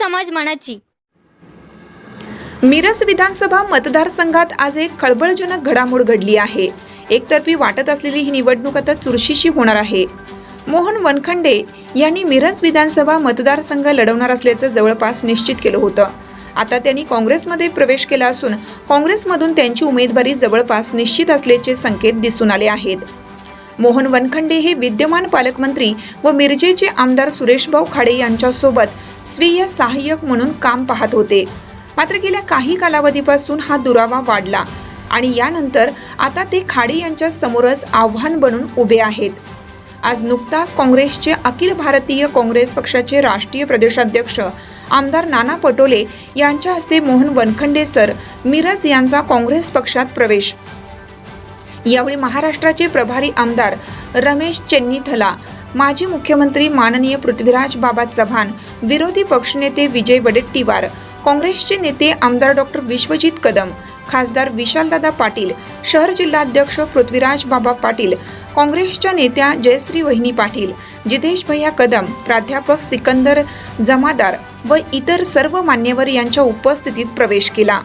मनाची. मिरज विधानसभा मतदारसंघात आज एक खळबळजनक घडामोड घडली आहे. एकतर्फी वाटत असलेली ही निवडणूक आता चुरशीशी होणार आहे. मोहन वनखंडे यांनी मिरज विधानसभा मतदारसंघ लढवणार असल्याचं जवळपास निश्चित केलं होतं. आता त्यांनी काँग्रेसमध्ये प्रवेश केला असून काँग्रेसमधून त्यांची उमेदवारी जवळपास निश्चित असल्याचे संकेत दिसून आले आहेत. मोहन वनखंडे हे विद्यमान पालकमंत्री व मिरजेचे आमदार सुरेशभाऊ खाडे यांच्यासोबत स्वीय सहाय्यक म्हणून काम पाहत होते. मात्र गेल्या काही कालावधीपासून हा दुरावा वाढला आणि यानंतर आता ते खाडे यांच्या समोरच आव्हान बनून उभे आहेत. आज नुकताच काँग्रेसचे अखिल भारतीय काँग्रेस पक्षाचे राष्ट्रीय प्रदेशाध्यक्ष आमदार नाना पटोले यांच्या हस्ते मोहन वनखंडे सर मिरज यांचा काँग्रेस पक्षात प्रवेश. यावेळी महाराष्ट्राचे प्रभारी आमदार रमेश चेन्नीथला माजी मुख्यमंत्री माननीय पृथ्वीराज बाबा चव्हाण विरोधी पक्षनेते विजय वडेट्टीवार काँग्रेसचे नेते आमदार डॉक्टर विश्वजित कदम खासदार विशालदादा पाटील शहर जिल्हाध्यक्ष पृथ्वीराज बाबा पाटील काँग्रेसच्या नेत्या जयश्री वहिनी पाटील जितेश भैया कदम प्राध्यापक सिकंदर जमादार व इतर सर्व मान्यवर यांच्या उपस्थितीत प्रवेश केला.